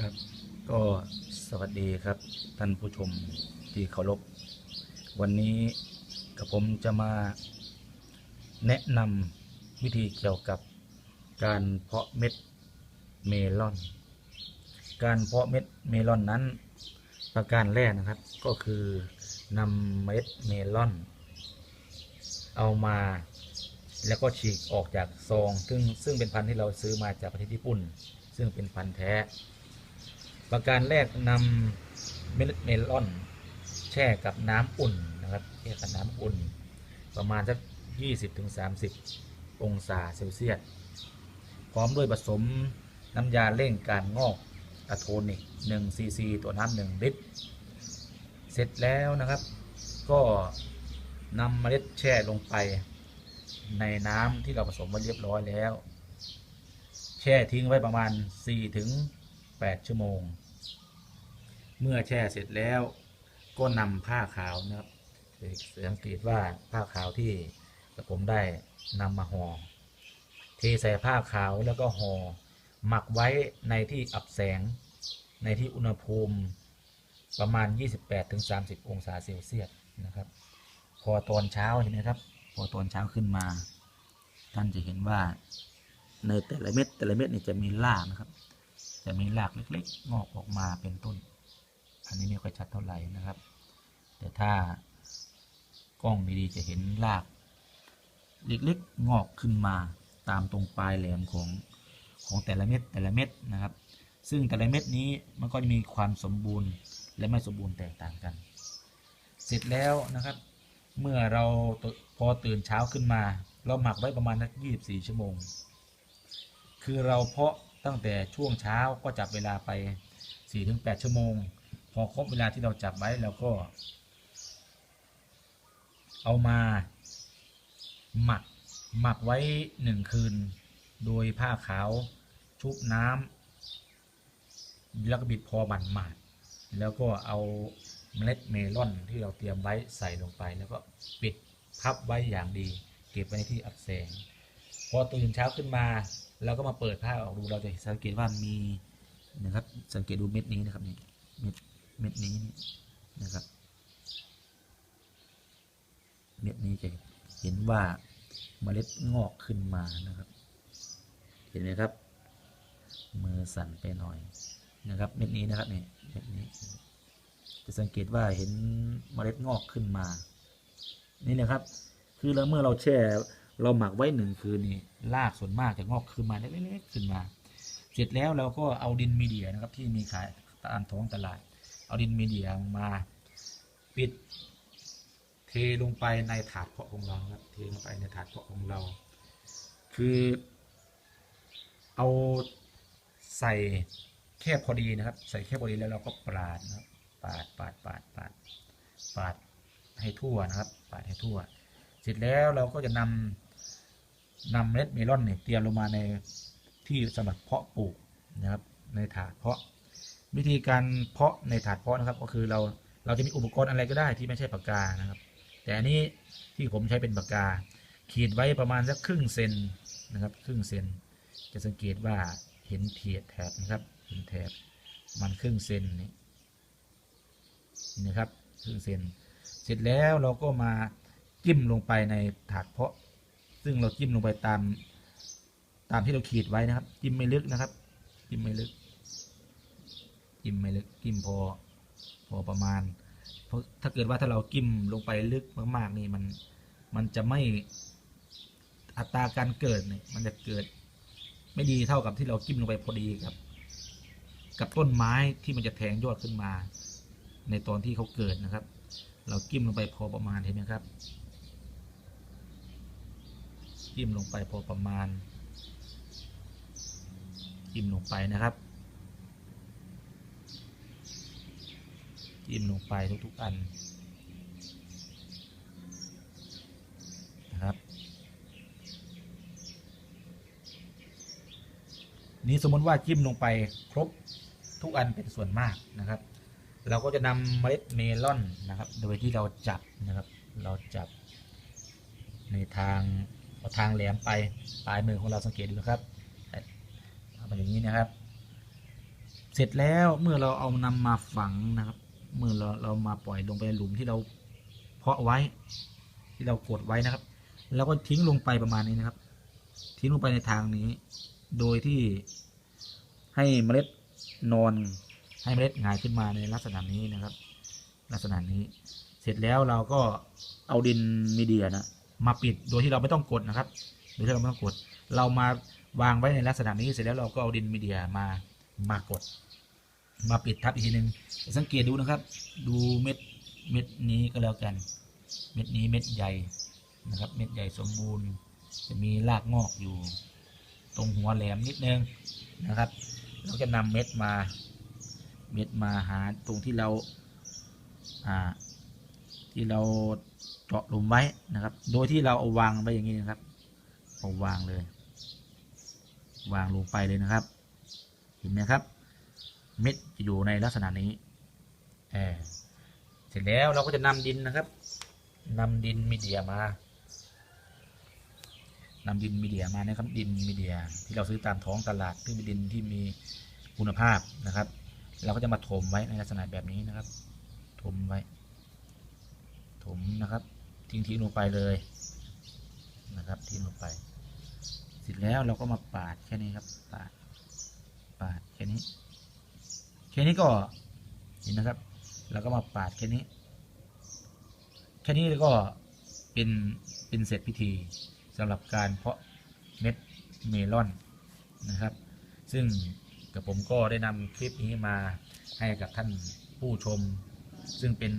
ครับก็สวัสดีครับท่านผู้ชมที่เคารพวันนี้กับผมจะมาแนะนำวิธีเกี่ยวกับการเพาะเม็ดเมลอน การเพาะเม็ดเมลอนนั้น ประการแรกนะครับก็คือนำเม็ดเมลอน เอามาแล้วก็ฉีกออกจากซอง ซึ่งซึ่งเป็นพันธุ์ที่เราซื้อมาจากประเทศญี่ปุ่น ซึ่งเป็นพันธุ์แท้ ประการแรกนำเมล็ดเมลอน แช่กับน้ำอุ่นนะครับแช่กับน้ำอุ่น ประมาณสัก 20-30 องศาเซลเซียส พร้อมด้วยผสมน้ำยาเร่งการงอกอะโทนิก1ซีซีตัวน้ำ1ลิตร เสร็จแล้วนะครับ ก็นำเมล็ดแช่ลงไป ในน้ำที่เราผสมไว้เรียบร้อยแล้ว แช่ทิ้งไว้ประมาณ 4-8 ชั่วโมง เมื่อแช่เสร็จแล้วก็นำผ้าขาวนะครับสังเกตว่าผ้าขาวที่ผมได้นำมาห่อเทใส่ผ้าขาวแล้วก็ห่อหมักไว้ในที่อับแสง ในที่อุณหภูมิประมาณ 28-30 องศาเซลเซียสนะครับ พอตอนเช้าเห็นไหมครับ พอตอนเช้าขึ้นมา ท่านจะเห็นว่าในแต่ละเม็ดแต่ละเม็ดนี่จะมีรากนะครับ จะมีรากเล็กๆ งอกออกมาเป็นต้น อันนี้ไม่ค่อยชัดเท่าไหร่นะครับ แต่ถ้ากล้องดีๆจะเห็นรากเล็กๆงอกขึ้นมาตามตรงปลายแหลมของของแต่ละเม็ดแต่ละเม็ดนะครับ ซึ่งแต่ละเม็ดนี้มันก็จะมีความสมบูรณ์และไม่สมบูรณ์แตกต่างกัน เสร็จแล้วนะครับ เมื่อเราพอตื่นเช้าขึ้นมา เราหมักไว้ประมาณสัก24 ชั่วโมง คือเราเพาะตั้งแต่ช่วงเช้าก็จับเวลาไป 4-8 ชั่วโมง พอครบเวลาที่เราจับไว้เราก็ เอามา หมักหมักไว้หนึ่งคืน โดยผ้าขาวชุบน้ำแล้วก็บิดพอบันหมาดแล้วก็เอาเมล็ดเมลอนที่เราเตรียมไว้ใส่ลงไป แล้วก็ปิดพับไว้อย่างดี เก็บไว้ในที่อับแสง พอตื่นเช้าขึ้นมาเราก็มาเปิดผ้าออกดูเราจะสังเกตว่ามีนะครับสังเกตดูเม็ดนี้นะครับนี่เม็ด เม็ดนี้นี่นะครับ เม็ดนี้จะเห็นว่าเมล็ดงอกขึ้นมานะครับ เห็นไหมครับ มือสั่นไปหน่อยนะครับ เม็ดนี้นะครับนี่เม็ดนี้ จะสังเกตว่าเห็นเมล็ดงอกขึ้นมา นี่นะครับ คือแล้วเมื่อเราแช่เราหมักไว้หนึ่งคืนนี่รากส่วนมากจะงอกขึ้นมาเล็กๆขึ้นมา เสร็จแล้วเราก็เอาดินมีเดียนะครับ ที่มีขายตามท้องตลาด เอาดินมีเดียมาปิด เทลงไปในถาดเพาะของเราครับเทลงไปในถาดเพาะของเรา คือ เอาใส่แค่พอดีนะครับ ใส่แค่พอดีแล้วเราก็ปาดนะครับปาดปาดปาดปาดปาดให้ทั่วนะครับปาดให้ทั่ว เสร็จแล้วเราก็จะนำนำเมล็ดเมลอนเนี่ยเตรียมลงมาในที่สำหรับเพาะปลูกนะครับ ในถาดเพาะ วิธีการเพาะในถาดเพาะนะครับ ก็คือเราเราจะมีอุปกรณ์อะไรก็ได้ที่ไม่ใช่ปากกานะครับ แต่อันนี้ที่ผมใช้เป็นปากกา ขีดไว้ประมาณสักครึ่งเซนนะครับ ครึ่งเซนจะสังเกตว่าเห็นเทียดแถบนะครับเห็นแถบมันครึ่งเซนนี่นี่นะครับครึ่งเซนเสร็จแล้วเราก็มาจิ้มลงไปในถาดเพาะ ซึ่งเราจิ้มลงไปตาม ตามที่เราขีดไว้นะครับ จิ้มไม่ลึกนะครับ จิ้มไม่ลึก จิ้มไม่ลึกจิ้มพอพอประมาณ เพราะถ้าเกิดว่าถ้าเรากิ้มลงไปลึกมากๆนี่มันมันจะไม่อัตราการเกิดเนี่ยมันจะเกิดไม่ดีเท่ากับที่เรากิ้มลงไปพอดีครับ กับต้นไม้ที่มันจะแทงยอดขึ้นมา ในตอนที่เขาเกิดนะครับ เรากิ้มลงไปพอประมาณเห็นไหมครับกิ้มลงไปพอประมาณกิ้มลงไปนะครับ จิ้มลงไปทุกๆอันนะครับ นี้สมมติว่าจิ้มลงไปครบทุกอันเป็นส่วนมากนะครับ เราก็จะนำเมล็ดเมลอนนะครับ โดยที่เราจับนะครับ เราจับ ในทางเอาทางแหลมไปปลายมือของเราสังเกตดูนะครับเอามาอย่างนี้นะครับ เสร็จแล้วเมื่อเราเอานำมาฝังนะครับ เมื่อเราเรามาปล่อยลงไปหลุมที่เราเพาะไว้ ที่เรากดไว้นะครับ แล้วก็ทิ้งลงไปประมาณนี้นะครับ ทิ้งลงไปในทางนี้ โดยที่ให้เมล็ดนอน ให้เมล็ดหงายขึ้นมาในลักษณะนี้นะครับ ลักษณะนี้ เสร็จแล้วเราก็เอาดินมีเดียนะมาปิดโดยที่เราไม่ต้องกดนะครับ โดยที่เราไม่ต้องกด เรามาวางไว้ในลักษณะนี้เสร็จแล้วเราก็เอาดินมีเดียมามากด มาปิดทับอีกทีหนึ่งสังเกตดูนะครับ ดูเม็ดเม็ดนี้ก็แล้วกัน เม็ดนี้เม็ดใหญ่นะครับ เม็ดใหญ่สมบูรณ์ จะมีรากงอกอยู่ ตรงหัวแหลมนิดนึงนะครับ เราจะนำเม็ดมา เม็ดมาหาตรงที่เราอ่าที่เราเจาะหลุมไว้นะครับ โดยที่เราเอาวางไว้อย่างนี้นะครับเอาวางเลย วางลงไปเลยนะครับ เห็นไหมครับ เม็ดจะอยู่ในลักษณะนี้เสร็จแล้วเราก็จะนำดินนะครับนำดินมีเดียมานำดินมีเดียมานะครับดินมีเดีย ที่เราซื้อตามท้องตลาดที่เป็นดินที่มีคุณภาพนะครับ เราก็จะมาถมไว้ในลักษณะแบบนี้นะครับ ถมไว้ ถมนะครับ ทิ้งทิ้งลงไปเลยนะครับ ทิ้งลงไป เสร็จแล้วเราก็มาปาดแค่นี้ครับ ปาด ปาดแค่นี้ แค่นี้ก็เห็นนะครับเราก็มาปาดแค่นี้ แค่นี้ก็เป็นเป็นเสร็จพิธีสำหรับการเพาะเม็ดเมลอนนะครับ ซึ่งกับผมก็ได้นำคลิปนี้มาให้กับท่านผู้ชม ซึ่งเป็น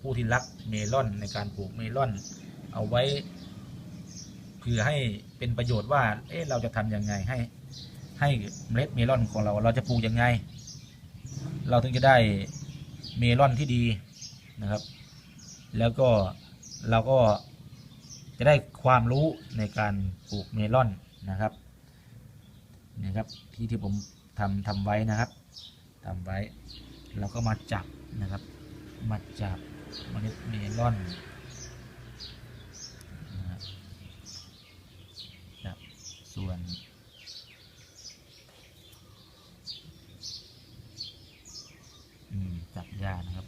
ผู้ที่รักเมลอนในการปลูกเมลอน เอาไว้เพื่อให้เป็นประโยชน์ว่าเอ๊ะเราจะทำยังไงให้ให้เมล็ดเมลอนของเราเราจะปลูกยังไง เราถึงจะได้เมลอนที่ดีนะครับ แล้วก็เราก็จะได้ความรู้ในการปลูกเมลอนนะครับนี่ครับที่ที่ผมทำทำไว้นะครับทำไว้เราก็มาจับนะครับ มาจับเมล็ดเมลอนนะครับส่วน อืม จับยากนะครับ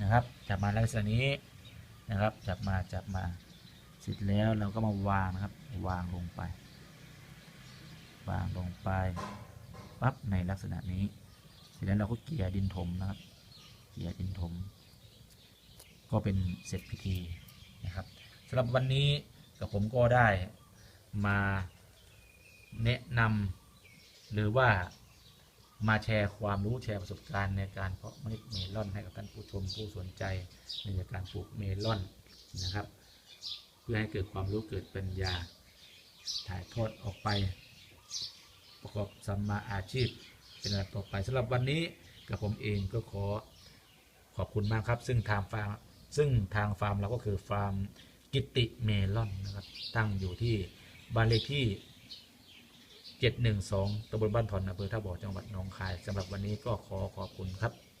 นะครับ จับมาลักษณะนี้นะครับ จับมาจับมาเสร็จแล้วเราก็มาวางนะครับ วางลงไป วางลงไปปั๊บในลักษณะนี้ เสร็จแล้วเราก็เกลี่ยดินถมนะครับ เกลี่ยดินถม ก็เป็นเสร็จพิธีนะครับสำหรับวันนี้กับผมก็ได้มาแนะนำหรือว่า มาแชร์ความรู้แชร์ประสบการณ์ในการเพาะเมล็ดเมลอนให้กับท่านผู้ชมผู้สนใจในการปลูกเมลอนนะครับ เพื่อให้เกิดความรู้เกิดปัญญา ถ่ายทอดออกไป ประกอบสัมมาอาชีพ เป็นระดับต่อไปสำหรับวันนี้กับผมเองก็ขอขอบคุณมากครับ ซึ่งทางฟาร์มซึ่งทางฟาร์มเราก็คือฟาร์มกิติเมลอนนะครับตั้งอยู่ที่บ้านเลขที่ 712ตำบลบ้านถอนอำเภอท่าบ่อจังหวัดหนองคายสำหรับวันนี้ก็ขอขอบคุณครับ